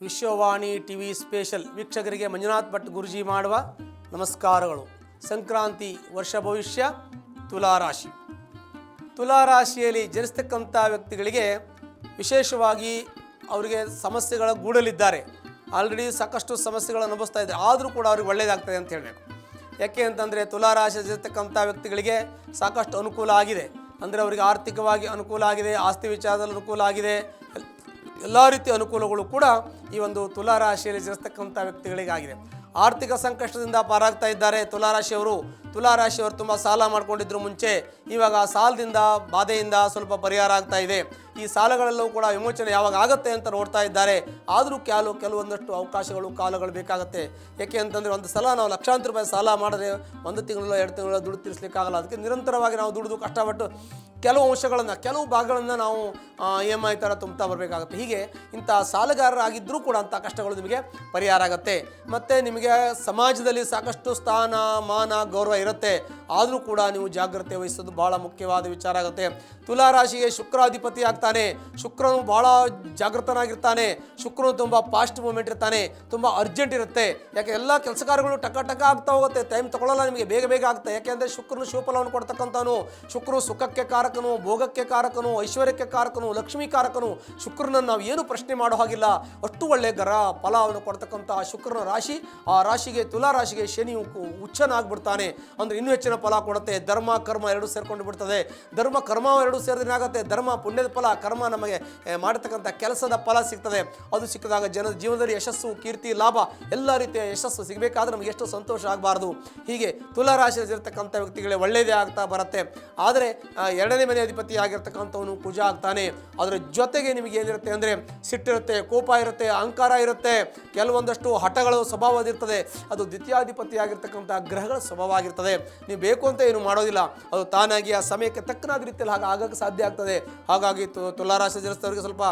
Vishwavani T V special ವೀಕ್ಷಕರಿಗೆ ಮಂಜುನಾಥ್ ಭಟ್ ಗುರುಜಿ ಮಾಡುವ ನಮಸ್ಕಾರಗಳು. ಸಂಕ್ರಾಂತಿ ವರ್ಷ ಭವಿಷ್ಯ ತುಲಾರಾಶಿ ತುಲಾರಾಶಿಯಲ್ಲಿ ಜನಿಸ್ತಕ್ಕಂಥ ವ್ಯಕ್ತಿಗಳಿಗೆ ವಿಶೇಷವಾಗಿ ಅವರಿಗೆ ಸಮಸ್ಯೆಗಳ ಗೂಡಲಿದ್ದಾರೆ. ಆಲ್ರೆಡಿ ಸಾಕಷ್ಟು ಸಮಸ್ಯೆಗಳು ಅನುಭವಿಸ್ತಾ ಇದ್ದಾರೆ ಆದರೂ ಕೂಡ ಅವ್ರಿಗೆ ಒಳ್ಳೆಯದಾಗ್ತದೆ ಅಂತ ಹೇಳಬೇಕು. ಯಾಕೆ ಅಂತಂದರೆ ತುಲಾರಾಶಿರ್ತಕ್ಕಂಥ ವ್ಯಕ್ತಿಗಳಿಗೆ ಸಾಕಷ್ಟು ಅನುಕೂಲ ಆಗಿದೆ. ಅಂದರೆ ಅವರಿಗೆ ಆರ್ಥಿಕವಾಗಿ ಅನುಕೂಲ ಆಗಿದೆ, ಆಸ್ತಿ ವಿಚಾರದಲ್ಲಿ ಅನುಕೂಲ ಆಗಿದೆ. ಎಲ್ಲ ರೀತಿಯ ಅನುಕೂಲಗಳು ಕೂಡ ಈ ಒಂದು ತುಲಾರಾಶಿಯಲ್ಲಿ ಜನಿಸ್ತಕ್ಕಂಥ ವ್ಯಕ್ತಿಗಳಿಗಾಗಿದೆ. ಆರ್ಥಿಕ ಸಂಕಷ್ಟದಿಂದ ಪಾರಾಗ್ತಾ ಇದ್ದಾರೆ ತುಲಾರಾಶಿಯವರು. ತುಲಾರಾಶಿಯವರು ತುಂಬ ಸಾಲ ಮಾಡಿಕೊಂಡಿದ್ರು ಮುಂಚೆ. ಇವಾಗ ಆ ಸಾಲದಿಂದ, ಬಾಧೆಯಿಂದ ಸ್ವಲ್ಪ ಪರಿಹಾರ ಆಗ್ತಾ ಇದೆ. ಈ ಸಾಲಗಳಲ್ಲೂ ಕೂಡ ವಿಮೋಚನೆ ಯಾವಾಗ ಆಗುತ್ತೆ ಅಂತ ನೋಡ್ತಾ ಇದ್ದಾರೆ. ಆದರೂ ಕೆಲವು ಕೆಲವೊಂದಷ್ಟು ಅವಕಾಶಗಳು, ಕಾಲಗಳು ಬೇಕಾಗುತ್ತೆ. ಯಾಕೆ ಅಂತಂದರೆ ಒಂದು ಸಲ ನಾವು ಲಕ್ಷಾಂತರ ರೂಪಾಯಿ ಸಾಲ ಮಾಡಿದ್ರೆ ಒಂದು ತಿಂಗಳು, ಎರಡು ತಿಂಗಳು ದುಡ್ಡು ತೀರಿಸಲಿಕ್ಕಾಗಲ್ಲ. ಅದಕ್ಕೆ ನಿರಂತರವಾಗಿ ನಾವು ದುಡಿದು ಕಷ್ಟಪಟ್ಟು ಕೆಲವು ಅಂಶಗಳನ್ನು, ಕೆಲವು ಭಾಗಗಳನ್ನು ನಾವು ಇ ಎಂ ಐ ಥರ ತುಂಬ್ತಾ ಬರಬೇಕಾಗುತ್ತೆ. ಹೀಗೆ ಇಂಥ ಸಾಲಗಾರರಾಗಿದ್ದರೂ ಕೂಡ ಅಂಥ ಕಷ್ಟಗಳು ನಿಮಗೆ ಪರಿಹಾರ ಆಗುತ್ತೆ. ಮತ್ತು ನಿಮಗೆ ಸಮಾಜದಲ್ಲಿ ಸಾಕಷ್ಟು ಸ್ಥಾನ, ಮಾನ, ಗೌರವ ಇರುತ್ತೆ. ಆದರೂ ಕೂಡ ನೀವು ಜಾಗ್ರತೆ ವಹಿಸೋದು ಭಾಳ ಮುಖ್ಯವಾದ ವಿಚಾರ ಆಗುತ್ತೆ. ತುಲಾರಾಶಿಗೆ ಶುಕ್ರಾಧಿಪತಿ ಆಗ್ತಾನೆ. ಶುಕ್ರನು ಭಾಳ ಜಾಗೃತನಾಗಿರ್ತಾನೆ. ಶುಕ್ರನು ತುಂಬ ಫಾಸ್ಟ್ ಮೂಮೆಂಟ್ ಇರ್ತಾನೆ. ತುಂಬ ಅರ್ಜೆಂಟ್ ಇರುತ್ತೆ. ಯಾಕೆ ಎಲ್ಲ ಕೆಲಸ ಕಾರ್ಯಗಳು ಟಕ ಟಕ ಆಗ್ತಾ ಹೋಗುತ್ತೆ. ಟೈಮ್ ತಗೊಳ್ಳಲ್ಲ ನಿಮಗೆ, ಬೇಗ ಬೇಗ ಆಗುತ್ತೆ ಯಾಕೆಂದರೆ ಶುಕ್ರನು ಶಿವಫಲವನ್ನು ಕೊಡ್ತಕ್ಕಂಥವನು. ಶುಕ್ರನು ಸುಖಕ್ಕೆ ಕಾರಕನು, ಭೋಗಕ್ಕೆ ಕಾರಕನು, ಐಶ್ವರ್ಯಕ್ಕೆ ಕಾರಕನು, ಲಕ್ಷ್ಮೀ ಕಾರಕನು. ಶುಕ್ರನನ್ನು ನಾವು ಏನು ಪ್ರಶ್ನೆ ಮಾಡೋ ಹಾಗಿಲ್ಲ. ಅಷ್ಟು ಒಳ್ಳೆಯ ಗರ ಫಲವನ್ನು ಕೊಡ್ತಕ್ಕಂಥ ಶುಕ್ರನ ರಾಶಿ. ಆ ರಾಶಿಗೆ ತುಲಾ ರಾಶಿಗೆ ಶನಿಯು ಉಚ್ಚನಾಗ್ಬಿಡ್ತಾನೆ. ಅಂದರೆ ಇನ್ನೂ ಹೆಚ್ಚಿನ ಫಲ ಕೊಡುತ್ತೆ. ಧರ್ಮ, ಕರ್ಮ ಎರಡು ಸೇರಿಕೊಂಡು ಬಿಡ್ತದೆ. ಧರ್ಮ, ಕರ್ಮ ಎರಡು ಸೇರಿದ್ರೆ ಆಗುತ್ತೆ ಧರ್ಮ ಪುಣ್ಯದ ಫಲ, ಕರ್ಮ ನಮಗೆ ಮಾಡತಕ್ಕಂಥ ಕೆಲಸದ ಫಲ ಸಿಗ್ತದೆ. ಅದು ಸಿಕ್ಕಿದಾಗ ಜನ ಜೀವನದಲ್ಲಿ ಯಶಸ್ಸು, ಕೀರ್ತಿ, ಲಾಭ, ಎಲ್ಲ ರೀತಿಯ ಯಶಸ್ಸು ಸಿಗಬೇಕಾದ್ರೆ ನಮಗೆ ಎಷ್ಟು ಸಂತೋಷ ಆಗಬಾರ್ದು. ಹೀಗೆ ತುಲಾ ಇರ್ತಕ್ಕಂಥ ವ್ಯಕ್ತಿಗಳೇ ಒಳ್ಳೆಯದೇ ಆಗ್ತಾ ಬರುತ್ತೆ. ಆದರೆ ಎರಡನೇ ಮನೆ ಅಧಿಪತಿ ಆಗಿರ್ತಕ್ಕಂಥವನು ಕುಜ ಆಗ್ತಾನೆ. ಅದರ ಜೊತೆಗೆ ನಿಮಗೆ ಏನಿರುತ್ತೆ ಅಂದರೆ ಸಿಟ್ಟಿರುತ್ತೆ ಕೋಪ ಇರುತ್ತೆ, ಅಹಂಕಾರ ಇರುತ್ತೆ. ಕೆಲವೊಂದಷ್ಟು ಹಠಗಳು ಸ್ವಭಾವದಿರ್ತದೆ ಅದು ದ್ವಿತೀಯಾಧಿಪತಿ ಆಗಿರ್ತಕ್ಕಂಥ ಗ್ರಹಗಳ ಸ್ವಭಾವ ಆಗಿರ್ತದೆ. ನೀವು ಬೇಕು ಅಂತ ಏನು ಮಾಡೋದಿಲ್ಲ. ಅದು ತಾನಾಗಿ ಆ ಸಮಯಕ್ಕೆ ತಕ್ಕನಾದ ರೀತಿಯಲ್ಲಿ ಹಾಗೆ ಆಗಕ್ಕೆ ಸಾಧ್ಯ ಆಗ್ತದೆ. ಹಾಗಾಗಿ ತುಲಾರಾಶಿ ಜನಿಸಿದವರಿಗೆ ಸ್ವಲ್ಪ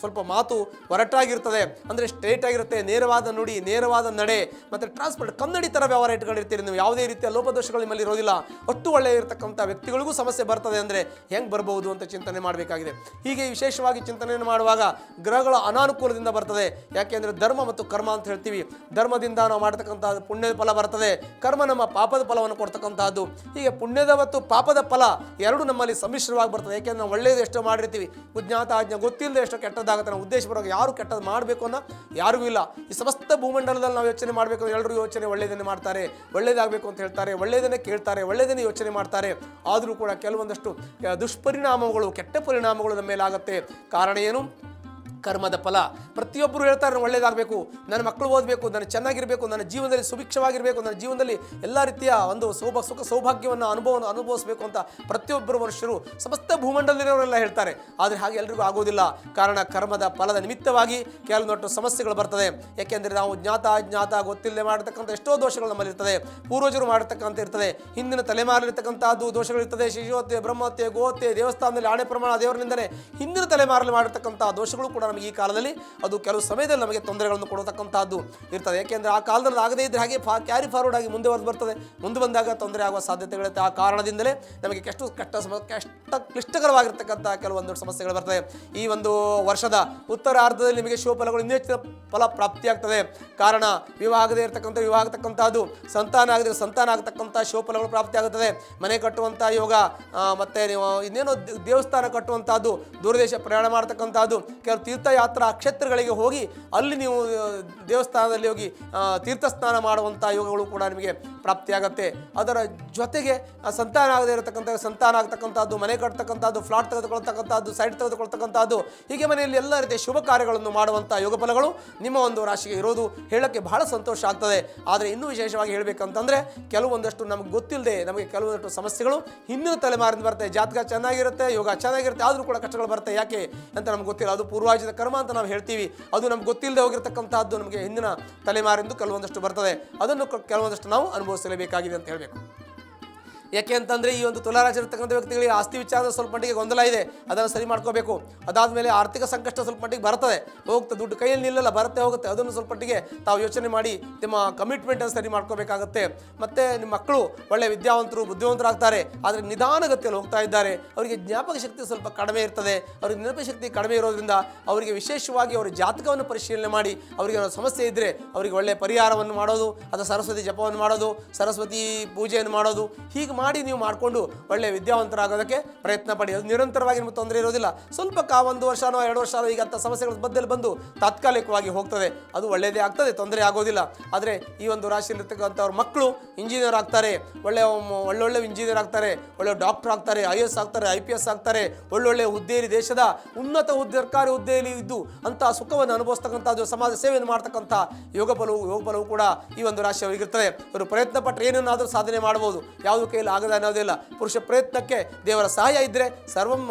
ಸ್ವಲ್ಪ ಮಾತು ಒರಟಾಗಿರ್ತದೆ. ಅಂದರೆ ಸ್ಟ್ರೇಟ್ ಆಗಿರುತ್ತೆ. ನೇರವಾದ ನುಡಿ, ನೇರವಾದ ನಡೆ, ಮತ್ತು ಟ್ರಾನ್ಸ್ಪೋರ್ಟ್ ಕನ್ನಡಿ ಥರ ವ್ಯವಹಾರ ಇಟ್ಕೊಂಡಿರ್ತೀರಿ ನೀವು. ಯಾವುದೇ ರೀತಿಯ ಲೋಪದೋಷಗಳು ನಿಮ್ಮಲ್ಲಿ ಇರೋದಿಲ್ಲ. ಒಟ್ಟು ಒಳ್ಳೆಯ ಇರತಕ್ಕಂಥ ವ್ಯಕ್ತಿಗಳಿಗೂ ಸಮಸ್ಯೆ ಬರ್ತದೆ ಅಂದರೆ ಹೆಂಗೆ ಬರ್ಬೋದು ಅಂತ ಚಿಂತನೆ ಮಾಡಬೇಕಾಗಿದೆ. ಹೀಗೆ ವಿಶೇಷವಾಗಿ ಚಿಂತನೆಯನ್ನು ಮಾಡುವಾಗ ಗ್ರಹಗಳ ಅನಾನುಕೂಲದಿಂದ ಬರ್ತದೆ. ಯಾಕೆಂದರೆ ಧರ್ಮ ಮತ್ತು ಕರ್ಮ ಅಂತ ಹೇಳ್ತೀವಿ. ಧರ್ಮದಿಂದ ನಾವು ಮಾಡ್ತಕ್ಕಂಥ ಪುಣ್ಯದ ಫಲ ಬರ್ತದೆ. ಕರ್ಮ ನಮ್ಮ ಪಾಪದ ಫಲವನ್ನು ಕೊಡ್ತಕ್ಕಂಥದ್ದು ಹೀಗೆ ಪುಣ್ಯದ ಮತ್ತು ಪಾಪದ ಫಲ ಎರಡು ನಮ್ಮಲ್ಲಿ ಸಮ್ಮಿಶ್ರವಾಗಿ ಬರ್ತದೆ. ಯಾಕೆಂದ್ರೆ ನಾವು ಒಳ್ಳೆಯದು ಎಷ್ಟು ಮಾಡಿರ್ತೀವಿ. ಉಜ್ಞಾತ ಆಜ್ಞೆ ಗೊತ್ತಿಲ್ಲದೆ ಎಷ್ಟು ಕೆಟ್ಟದಾಗುತ್ತೆ ನಾವು ಉದ್ದೇಶಪೂರ್ವಕ ಯಾರು ಕೆಟ್ಟದ್ದು ಮಾಡಬೇಕು ಅನ್ನೋ ಯಾರಿಗೂ ಇಲ್ಲ. ಈ ಸಮಸ್ತ ಭೂಮಂಡಲದಲ್ಲಿ ನಾವು ಯೋಚನೆ ಮಾಡಬೇಕು ಎಲ್ಲರೂ ಯೋಚನೆ ಒಳ್ಳೆಯದನ್ನೇ ಮಾಡ್ತಾರೆ. ಒಳ್ಳೇದಾಗಬೇಕು ಅಂತ ಹೇಳ್ತಾರೆ. ಒಳ್ಳೆಯದನ್ನೇ ಕೇಳ್ತಾರೆ. ಒಳ್ಳೆಯದನ್ನೇ ಯೋಚನೆ ಮಾಡ್ತಾರೆ. ಆದರೂ ಕೂಡ ಕೆಲವೊಂದಷ್ಟು ದುಷ್ಪರಿಣಾಮಗಳು, ಕೆಟ್ಟ ಪರಿಣಾಮಗಳು ನಮ್ಮ ಮೇಲೆ ಆಗುತ್ತೆ ಕಾರಣ ಏನು? ಕರ್ಮದ ಫಲ. ಪ್ರತಿಯೊಬ್ಬರು ಹೇಳ್ತಾರೆ, ನಾನು ಒಳ್ಳೇದಾಗಬೇಕು, ನನ್ನ ಮಕ್ಕಳು ಓದಬೇಕು, ನಾನು ಚೆನ್ನಾಗಿರಬೇಕು, ನನ್ನ ಜೀವನದಲ್ಲಿ ಸುಭಿಕ್ಷವಾಗಿರಬೇಕು, ನನ್ನ ಜೀವನದಲ್ಲಿ ಎಲ್ಲ ರೀತಿಯ ಒಂದು ಸೌಭ, ಸುಖ ಸೌಭಾಗ್ಯವನ್ನು ಅನುಭವವನ್ನು ಅನುಭವಿಸಬೇಕು ಅಂತ ಪ್ರತಿಯೊಬ್ಬರು ಮನುಷ್ಯರು ಸಮಸ್ತ ಭೂಮಂಡಲದಲ್ಲಿರೋರೆಲ್ಲ ಹೇಳ್ತಾರೆ. ಆದರೆ ಹಾಗೆ ಎಲ್ರಿಗೂ ಆಗೋದಿಲ್ಲ. ಕಾರಣ ಕರ್ಮದ ಫಲದ ನಿಮಿತ್ತವಾಗಿ ಕೆಲವೊಂದಷ್ಟು ಸಮಸ್ಯೆಗಳು ಬರ್ತದೆ. ಯಾಕೆಂದರೆ ನಾವು ಜ್ಞಾತ, ಅಜ್ಞಾತ ಗೊತ್ತಿಲ್ಲದೆ ಮಾಡತಕ್ಕಂಥ ಎಷ್ಟೋ ದೋಷಗಳು ನಮ್ಮಲ್ಲಿರ್ತದೆ. ಪೂರ್ವಜರು ಮಾಡತಕ್ಕಂಥ ಇರ್ತದೆ. ಹಿಂದಿನ ತಲೆಮಾರಲ್ಲಿರ್ತಕ್ಕಂಥದ್ದು ದೋಷಗಳಿರ್ತದೆ. ಶಿಶುಹತ್ಯೆ ಬ್ರಹ್ಮತೆ ಗೋತೆ ದೇವಸ್ಥಾನದಲ್ಲಿ ಆಣೆ ಪ್ರಮಾಣ ದೇವರಿಂದಲೇ ಹಿಂದಿನ ತಲೆಮಾರಲ್ಲಿ ಮಾಡಿರ್ತಕ್ಕಂಥ ದೋಷಗಳು ಕೂಡ ನಮಗೆ ಈ ಕಾಲದಲ್ಲಿ ಅದು ಕೆಲವು ಸಮಯದಲ್ಲಿ ನಮಗೆ ತೊಂದರೆಗಳನ್ನು ಕೊಡತಕ್ಕಂಥದ್ದು ಇರ್ತದೆ. ಯಾಕೆಂದರೆ ಆ ಕಾಲದಲ್ಲಿ ಆಗದೇ ಇದ್ದರೆ ಹಾಗೆ ಫಾ ಕ್ಯಾರಿ ಫಾರ್ವರ್ಡ್ ಆಗಿ ಮುಂದೆ ಬಂದು ಬರ್ತದೆ. ಮುಂದೆ ಬಂದಾಗ ತೊಂದರೆ ಆಗುವ ಸಾಧ್ಯತೆಗಳಿರುತ್ತೆ ಆ ಕಾರಣದಿಂದಲೇ ನಮಗೆ ಕೆಷ್ಟು ಕಷ್ಟ ಸಮ ಕಷ್ಟ ಕ್ಲಿಷ್ಟಕರವಾಗಿರ್ತಕ್ಕಂಥ ಕೆಲವೊಂದು ಸಮಸ್ಯೆಗಳು ಬರ್ತದೆ. ಈ ಒಂದು ವರ್ಷದ ಉತ್ತರಾರ್ಧದಲ್ಲಿ ನಿಮಗೆ ಶೋಫಲಗಳು ಇನ್ನೂ ಹೆಚ್ಚಿನ ಫಲ ಪ್ರಾಪ್ತಿಯಾಗ್ತದೆ. ಕಾರಣ ವಿವಾಹ ಆಗದೇ ಇರತಕ್ಕಂಥ, ವಿವಾಹ ಆಗ್ತಕ್ಕಂಥದ್ದು ಸಂತಾನ ಆಗದೆ ಸಂತಾನ ಆಗ್ತಕ್ಕಂಥ ಪ್ರಾಪ್ತಿ ಪ್ರಾಪ್ತಿಯಾಗುತ್ತದೆ. ಮನೆ ಕಟ್ಟುವಂಥ ಯೋಗ ಮತ್ತು ನೀವು ಇನ್ನೇನೋ ದೇವಸ್ಥಾನ ಕಟ್ಟುವಂಥದ್ದು ದೂರದೇಶ ಪ್ರಯಾಣ ಮಾಡ್ತಕ್ಕಂಥದ್ದು ಕೆಲವು ತೀರ್ಥಯಾತ್ರಾ ಕ್ಷೇತ್ರಗಳಿಗೆ ಹೋಗಿ ಅಲ್ಲಿ ನೀವು ದೇವಸ್ಥಾನದಲ್ಲಿ ಹೋಗಿ ತೀರ್ಥ ಸ್ನಾನ ಮಾಡುವಂಥ ಯೋಗಗಳು ಕೂಡ ನಿಮಗೆ ಪ್ರಾಪ್ತಿಯಾಗತ್ತೆ. ಅದರ ಜೊತೆಗೆ ಸಂತಾನ ಆಗದೇ ಇರತಕ್ಕಂಥ, ಸಂತಾನ ಆಗ್ತಕ್ಕಂಥದ್ದು, ಮನೆ ಕಟ್ತಕ್ಕಂಥದ್ದು, ಫ್ಲಾಟ್ ತೆಗೆದುಕೊಳ್ತಕ್ಕಂಥದ್ದು, ಸೈಟ್ ತೆಗೆದುಕೊಳ್ತಕ್ಕಂಥದ್ದು, ಹೀಗೆ ಮನೆಯಲ್ಲಿ ಎಲ್ಲ ರೀತಿಯ ಶುಭ ಕಾರ್ಯಗಳನ್ನು ಮಾಡುವಂಥ ಯೋಗ ಫಲಗಳು ನಿಮ್ಮ ಒಂದು ರಾಶಿಗೆ ಇರೋದು ಹೇಳೋಕ್ಕೆ ಬಹಳ ಸಂತೋಷ ಆಗ್ತದೆ. ಆದರೆ ಇನ್ನೂ ವಿಶೇಷವಾಗಿ ಹೇಳಬೇಕಂತಂದರೆ ಕೆಲವೊಂದಷ್ಟು ನಮಗೆ ಗೊತ್ತಿಲ್ಲದೆ ನಮಗೆ ಕೆಲವೊಂದಷ್ಟು ಸಮಸ್ಯೆಗಳು ಹಿಂದಿನ ತಲೆಮಾರಿಂದ ಬರುತ್ತೆ. ಜಾತಕ ಚೆನ್ನಾಗಿರುತ್ತೆ, ಯೋಗ ಚೆನ್ನಾಗಿರುತ್ತೆ, ಆದರೂ ಕೂಡ ಕಷ್ಟಗಳು ಬರುತ್ತೆ. ಯಾಕೆ ಅಂತ ನಮ್ಗೆ ಗೊತ್ತಿಲ್ಲ. ಅದು ಪೂರ್ವಾಜಿತ ಕರ್ಮ ಅಂತ ನಾವು ಹೇಳ್ತೀವಿ. ಅದು ನಮ್ಗೆ ಗೊತ್ತಿಲ್ಲದೆ ಹೋಗಿರ್ತಕ್ಕಂಥದ್ದು ನಮಗೆ ಹಿಂದಿನ ತಲೆಮಾರಿಂದ ಕೆಲವೊಂದಷ್ಟು ಬರ್ತದೆ. ಅದನ್ನು ಕೆಲವೊಂದಷ್ಟು ನಾವು ಅನುಭವಿಸಲೇಬೇಕಾಗಿದೆ ಅಂತ ಹೇಳಬೇಕು. ಯಾಕೆ ಅಂತಂದರೆ ಈ ಒಂದು ತುಲಾರಾಶಿ ಇರ್ತಕ್ಕಂಥ ವ್ಯಕ್ತಿಗಳಿಗೆ ಆಸ್ತಿ ವಿಚಾರದ ಸ್ವಲ್ಪ ಮಟ್ಟಿಗೆ ಗೊಂದಲ ಇದೆ. ಅದನ್ನು ಸರಿ ಮಾಡ್ಕೋಬೇಕು. ಅದಾದಮೇಲೆ ಆರ್ಥಿಕ ಸಂಕಷ್ಟ ಸ್ವಲ್ಪ ಮಟ್ಟಿಗೆ ಬರ್ತದೆ. ಹೋಗ್ತದೆ, ದುಡ್ಡು ಕೈಯಲ್ಲಿ ನಿಲ್ಲಲ್ಲ, ಬರುತ್ತೆ, ಹೋಗುತ್ತೆ. ಅದನ್ನು ಸ್ವಲ್ಪ ಮಟ್ಟಿಗೆ ತಾವು ಯೋಚನೆ ಮಾಡಿ ನಿಮ್ಮ ಕಮಿಟ್ಮೆಂಟನ್ನು ಸರಿ ಮಾಡ್ಕೋಬೇಕಾಗುತ್ತೆ. ಮತ್ತು ನಿಮ್ಮ ಮಕ್ಕಳು ಒಳ್ಳೆ ವಿದ್ಯಾವಂತರು, ಬುದ್ಧಿವಂತರಾಗ್ತಾರೆ. ಆದರೆ ನಿಧಾನಗತಿಯಲ್ಲಿ ಹೋಗ್ತಾ ಇದ್ದಾರೆ. ಅವರಿಗೆ ಜ್ಞಾಪಕ ಶಕ್ತಿ ಸ್ವಲ್ಪ ಕಡಿಮೆ ಇರ್ತದೆ. ಅವ್ರಿಗೆ ನೆನಪು ಶಕ್ತಿ ಕಡಿಮೆ ಇರೋದ್ರಿಂದ ಅವರಿಗೆ ವಿಶೇಷವಾಗಿ ಅವರ ಜಾತಕವನ್ನು ಪರಿಶೀಲನೆ ಮಾಡಿ ಅವರಿಗೆ ಸಮಸ್ಯೆ ಇದ್ದರೆ ಅವರಿಗೆ ಒಳ್ಳೆ ಪರಿಹಾರವನ್ನು ಮಾಡೋದು ಅಥವಾ ಸರಸ್ವತಿ ಜಪವನ್ನು ಮಾಡೋದು, ಸರಸ್ವತಿ ಪೂಜೆಯನ್ನು ಮಾಡೋದು, ಹೀಗೆ ಮಾಡಿ ನೀವು ಮಾಡಿಕೊಂಡು ಒಳ್ಳೆಯ ವಿದ್ಯಾವಂತರಾಗೋದಕ್ಕೆ ಪ್ರಯತ್ನ ಪಡಿ. ಅದು ನಿರಂತರವಾಗಿ ನಿಮಗೆ ತೊಂದರೆ ಇರೋದಿಲ್ಲ. ಸ್ವಲ್ಪ ಕಾ ಒಂದು ವರ್ಷನೋ ಎರಡು ವರ್ಷನೋ ಈಗ ಅಂಥ ಸಮಸ್ಯೆಗಳ ಮಧ್ಯದಲ್ಲಿ ಬಂದು ತಾತ್ಕಾಲಿಕವಾಗಿ ಹೋಗ್ತದೆ. ಅದು ಒಳ್ಳೆಯದೇ ಆಗ್ತದೆ, ತೊಂದರೆ ಆಗೋದಿಲ್ಲ. ಆದರೆ ಈ ಒಂದು ರಾಶಿಯಲ್ಲಿರ್ತಕ್ಕಂಥವ್ರ ಮಕ್ಕಳು ಇಂಜಿನಿಯರ್ ಆಗ್ತಾರೆ. ಒಳ್ಳೆಯ ಒಳ್ಳೊಳ್ಳೆ ಇಂಜಿನಿಯರ್ ಆಗ್ತಾರೆ. ಒಳ್ಳೆ ಡಾಕ್ಟರ್ ಆಗ್ತಾರೆ. ಐ ಎಸ್ ಆಗ್ತಾರೆ, ಐ ಪಿ ಎಸ್ ಆಗ್ತಾರೆ. ಒಳ್ಳೊಳ್ಳೆ ಹುದ್ದೆಯಲ್ಲಿ ದೇಶದ ಉನ್ನತ ಹುದ್ದೆ, ಸರ್ಕಾರಿ ಹುದ್ದೆಯಲ್ಲಿ ಇದ್ದು ಅಂಥ ಸುಖವನ್ನು ಅನುಭವಿಸ್ತಕ್ಕಂಥದ್ದು, ಸಮಾಜ ಸೇವೆಯನ್ನು ಮಾಡ್ತಕ್ಕಂಥ ಯೋಗ ಬಲವು ಯೋಗ ಬಲವು ಕೂಡ ಈ ಒಂದು ರಾಶಿಯವರಿಗಿರ್ತದೆ ಇವರು ಪ್ರಯತ್ನ ಪಟ್ಟರೆ ಏನನ್ನಾದರೂ ಸಾಧನೆ ಮಾಡ್ಬೋದು. ಯಾವುದು ಕೈಯಲ್ಲಿ ಆಗದ ಅನ್ನೋದಿಲ್ಲ. ಪುರುಷ ಪ್ರಯತ್ನಕ್ಕೆ ದೇವರ ಸಹಾಯ ಇದ್ದರೆ ಸರ್ವಂ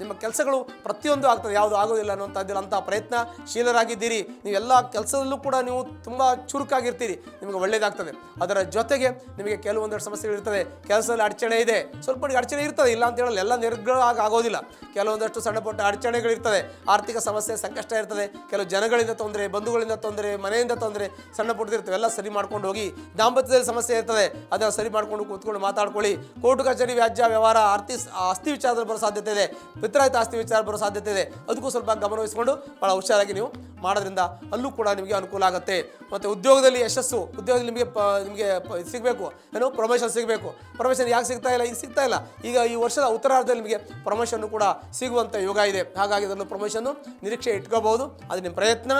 ನಿಮ್ಮ ಕೆಲಸಗಳು ಪ್ರತಿಯೊಂದು ಆಗ್ತದೆ. ಯಾವುದು ಆಗೋದಿಲ್ಲ ಅನ್ನೋಂಥದ್ದಿಲ್ಲ ಅಂಥ ಪ್ರಯತ್ನ ಶೀಲರಾಗಿದ್ದೀರಿ. ಎಲ್ಲ ಕೆಲಸದಲ್ಲೂ ಕೂಡ ನೀವು ತುಂಬ ಚುರುಕಾಗಿರ್ತೀರಿ. ನಿಮಗೆ ಒಳ್ಳೆಯದಾಗ್ತದೆ ಅದರ ಜೊತೆಗೆ ನಿಮಗೆ ಕೆಲವೊಂದಷ್ಟು ಸಮಸ್ಯೆಗಳಿರ್ತದೆ ಕೆಲಸದಲ್ಲಿ ಅಡಚಣೆ ಇದೆ. ಸ್ವಲ್ಪ ಅಡಚಣೆ ಇರ್ತದೆ. ಇಲ್ಲ ಅಂತ ಹೇಳಲ್ಲ. ಎಲ್ಲ ನಿರ್ಗ್ರಹ ಆಗ ಆಗೋದಿಲ್ಲ. ಕೆಲವೊಂದಷ್ಟು ಸಣ್ಣ ಪುಟ್ಟ ಅಡಚಣೆಗಳಿರ್ತದೆ ಆರ್ಥಿಕ ಸಮಸ್ಯೆ, ಸಂಕಷ್ಟ ಇರ್ತದೆ. ಕೆಲವು ಜನಗಳಿಂದ ತೊಂದರೆ, ಬಂಧುಗಳಿಂದ ತೊಂದರೆ, ಮನೆಯಿಂದ ತೊಂದರೆ ಸಣ್ಣ ಪುಟ್ಟದಿರ್ತವೆ ಎಲ್ಲ ಸರಿ ಮಾಡ್ಕೊಂಡು ಹೋಗಿ ದಾಂಪತ್ಯದಲ್ಲಿ ಸಮಸ್ಯೆ ಇರ್ತದೆ. ಅದನ್ನು ಸರಿ ಮಾಡ್ಕೊಂಡು ಕೂತ್ಕೊಂಡು ಮಾತಾಡ್ಕೊಳ್ಳಿ. ಕೋರ್ಟು ಕಚೇರಿ ವ್ಯಾಜ್ಯ ವ್ಯವಹಾರ, ಆರ್ತಿ ಆಸ್ತಿ ವಿಚಾರದಲ್ಲಿ ಬರೋ ಸಾಧ್ಯತೆ ಇದೆ. ಪಿತ್ರಾಯಿತ ಆಸ್ತಿ ವಿಚಾರ ಬರೋ ಸಾಧ್ಯತೆ ಇದೆ. ಅದಕ್ಕೂ ಸ್ವಲ್ಪ ಗಮನವಹಿಸಿಕೊಂಡು ಭಾಳ ಹುಷಾರಾಗಿ ನೀವು ಮಾಡೋದ್ರಿಂದ ಅಲ್ಲೂ ಕೂಡ ನಿಮಗೆ ಅನುಕೂಲ ಆಗುತ್ತೆ. ಮತ್ತು ಉದ್ಯೋಗದಲ್ಲಿ ಯಶಸ್ಸು, ಉದ್ಯೋಗದಲ್ಲಿ ನಿಮಗೆ ಪ, ನಿಮಗೆ ಸಿಗಬೇಕು. ಏನು ಪ್ರಮೋಷನ್ ಸಿಗಬೇಕು. ಪ್ರಮೋಷನ್ ಯಾಕೆ ಸಿಗ್ತಾ ಇಲ್ಲ ಈಗ ಸಿಗ್ತಾ ಇಲ್ಲ. ಈಗ ಈ ವರ್ಷದ ಉತ್ತರಾರ್ಧದಲ್ಲಿ ನಿಮಗೆ ಪ್ರಮೋಷನ್ ಕೂಡ ಸಿಗುವಂಥ ಯೋಗ ಇದೆ. ಹಾಗಾಗಿ ಅದನ್ನು ಪ್ರಮೋಷನ್ನು ನಿರೀಕ್ಷೆ ಇಟ್ಕೋಬಹುದು. ಅದು ನಿಮ್ಮ ಪ್ರಯತ್ನ.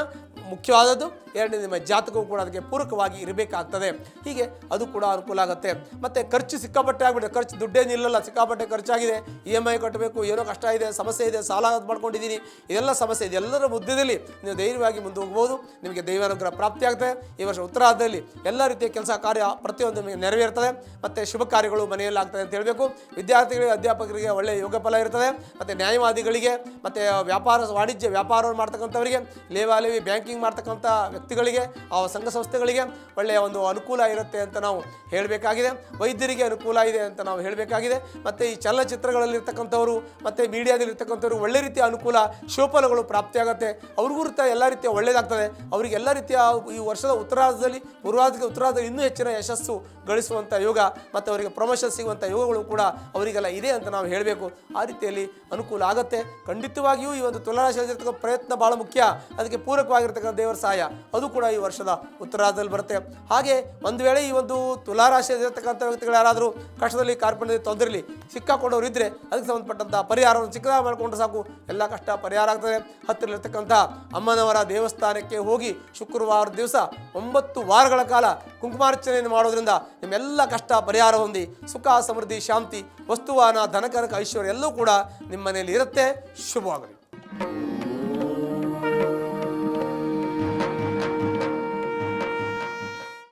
ಮುಖ್ಯವಾದದ್ದು. ಎರಡನೇ ನಿಮ್ಮ ಜಾತಕವು ಕೂಡ ಅದಕ್ಕೆ ಪೂರಕವಾಗಿ ಇರಬೇಕಾಗ್ತದೆ. ಹೀಗೆ ಅದು ಕೂಡ ಅನುಕೂಲ ಆಗುತ್ತೆ. ಮತ್ತು ಖರ್ಚು ಸಿಕ್ಕಾಪಟ್ಟೆ ಆಗಿಬಿಟ್ಟು ಖರ್ಚು ದುಡ್ಡೇ ಇಲ್ಲಲ್ಲ. ಸಿಕ್ಕಾಪಟ್ಟೆ ಖರ್ಚಾಗಿದೆ. ಇ ಎಂ ಐ ಕಟ್ಟಬೇಕು. ಏನೋ ಕಷ್ಟ ಇದೆ, ಸಮಸ್ಯೆ ಇದೆ, ಸಾಲ ಮಾಡ್ಕೊಂಡಿದ್ದೀನಿ. ಇದೆಲ್ಲ ಸಮಸ್ಯೆ ಇದೆ. ಎಲ್ಲರ ಮುದ್ದೆಯಲ್ಲಿ ನೀವು ಧೈರ್ಯವಾಗಿ ಮುಂದೆ ಹೋಗ್ಬೋದು. ನಿಮಗೆ ದೈವಾನುಗ್ರಹ ಪ್ರಾಪ್ತಿಯಾಗುತ್ತೆ ಈ ವರ್ಷ ಉತ್ತರಾರ್ಧದಲ್ಲಿ ಎಲ್ಲ ರೀತಿಯ ಕೆಲಸ ಕಾರ್ಯ ಪ್ರತಿಯೊಂದು ನಿಮಗೆ ನೆರವೇರ್ತದೆ. ಮತ್ತು ಶುಭ ಕಾರ್ಯಗಳು ಮನೆಯಲ್ಲಿ ಅಂತ ಹೇಳಬೇಕು. ವಿದ್ಯಾರ್ಥಿಗಳಿಗೆ, ಅಧ್ಯಾಪಕರಿಗೆ ಒಳ್ಳೆಯ ಯೋಗ ಫಲ ಇರ್ತದೆ. ಮತ್ತು ನ್ಯಾಯವಾದಿಗಳಿಗೆ, ಮತ್ತು ವ್ಯಾಪಾರ, ವಾಣಿಜ್ಯ ವ್ಯಾಪಾರವನ್ನು ಮಾಡ್ತಕ್ಕಂಥವರಿಗೆ, ಲೇವಾಲೇವಿ, ಬ್ಯಾಂಕಿಂಗ್ ಮಾಡ್ತಕ್ಕಂಥ ವ್ಯಕ್ತಿಗಳಿಗೆ, ಆ ಸಂಘ ಸಂಸ್ಥೆಗಳಿಗೆ ಒಳ್ಳೆಯ ಒಂದು ಅನುಕೂಲ ಇರುತ್ತೆ ಅಂತ ನಾವು ಹೇಳಬೇಕಾಗಿದೆ. ವೈದ್ಯರಿಗೆ ಅನುಕೂಲ ಇದೆ ಅಂತ ನಾವು ಹೇಳಬೇಕಾಗಿದೆ. ಮತ್ತು ಈ ಚಲನಚಿತ್ರಗಳಲ್ಲಿರ್ತಕ್ಕಂಥವರು, ಮತ್ತು ಮೀಡಿಯಾದಲ್ಲಿರ್ತಕ್ಕಂಥವ್ರು ಒಳ್ಳೆ ರೀತಿಯ ಅನುಕೂಲ ಶೋಫಲಗಳು ಪ್ರಾಪ್ತಿಯಾಗುತ್ತೆ. ಅವ್ರಿಗೂ ರೀತಿಯ ಎಲ್ಲ ರೀತಿಯ ಒಳ್ಳೆಯದಾಗ್ತದೆ ಅವರಿಗೆ ಎಲ್ಲ ರೀತಿಯ ಈ ವರ್ಷದ ಉತ್ತರಾರ್ಧದಲ್ಲಿ, ಪೂರ್ವಾರ್ಧಕ್ಕೆ ಉತ್ತರಾರ್ಧದಲ್ಲಿ ಇನ್ನೂ ಹೆಚ್ಚಿನ ಯಶಸ್ಸು ಗಳಿಸುವಂಥ ಯೋಗ ಮತ್ತು ಅವರಿಗೆ ಪ್ರಮೋಷನ್ ಸಿಗುವಂಥ ಯೋಗಗಳು ಕೂಡ ಅವರಿಗೆಲ್ಲ ಇದೆ ಅಂತ ನಾವು ಹೇಳಬೇಕು. ಆ ರೀತಿಯಲ್ಲಿ ಅನುಕೂಲ ಆಗುತ್ತೆ. ಖಂಡಿತವಾಗಿಯೂ ಈ ಒಂದು ತುಲಾರಾಶಿಯಲ್ಲಿರ್ತಕ್ಕಂಥ ಪ್ರಯತ್ನ ಭಾಳ ಮುಖ್ಯ. ಅದಕ್ಕೆ ಪೂರಕವಾಗಿರ್ತಕ್ಕಂಥ ದೇವರ ಸಹಾಯ ಅದು ಕೂಡ ಈ ವರ್ಷದ ಉತ್ತರಾರ್ಧದಲ್ಲಿ ಬರುತ್ತೆ. ಹಾಗೆ ಒಂದು ವೇಳೆ ಈ ಒಂದು ತುಲಾರಾಶಿಯಲ್ಲಿರ್ತಕ್ಕಂಥ ವ್ಯಕ್ತಿಗಳು ಯಾರಾದರೂ ಕಷ್ಟದಲ್ಲಿ ಕಾರ್ಪಣ್ಯದಲ್ಲಿ ತೊಂದರೆಲಿ ಸಿಕ್ಕಾಕೊಂಡವರು ಇದ್ದರೆ ಅದಕ್ಕೆ ಸಂಬಂಧಪಟ್ಟಂಥ ಪರಿಹಾರವನ್ನು ಚಿಕ್ಕದಾಗಿ ಮಾಡಿಕೊಂಡ್ರೆ ಸಾಕು. ಎಲ್ಲ ಕಷ್ಟ ಪರಿಹಾರ ಆಗ್ತದೆ. ಹತ್ತಿರಲಿರ್ತಕ್ಕಂಥ ಅಮ್ಮನವರ ದೇವಸ್ಥಾನಕ್ಕೆ ಹೋಗಿ ಶುಕ್ರವಾರ ದಿವಸ ಒಂಬತ್ತು ವಾರಗಳ ಕಾಲ ಕುಂಕುಮಾರ್ಚನೆಯನ್ನು ಮಾಡೋದ್ರಿಂದ ನಿಮ್ಮೆಲ್ಲ ಕಷ್ಟ ಪರಿಹಾರ ಹೊಂದಿ ಸುಖ, ಸಮೃದ್ಧಿ, ಶಾಂತಿ, ವಸ್ತುವಾನ ಧನಕನಕ ಐಶ್ವರ್ಯ ಎಲ್ಲವೂ ಕೂಡ ನಿಮ್ಮ ಮನೆಯಲ್ಲಿ ಇರುತ್ತೆ. ಶುಭವಾಗಲಿ.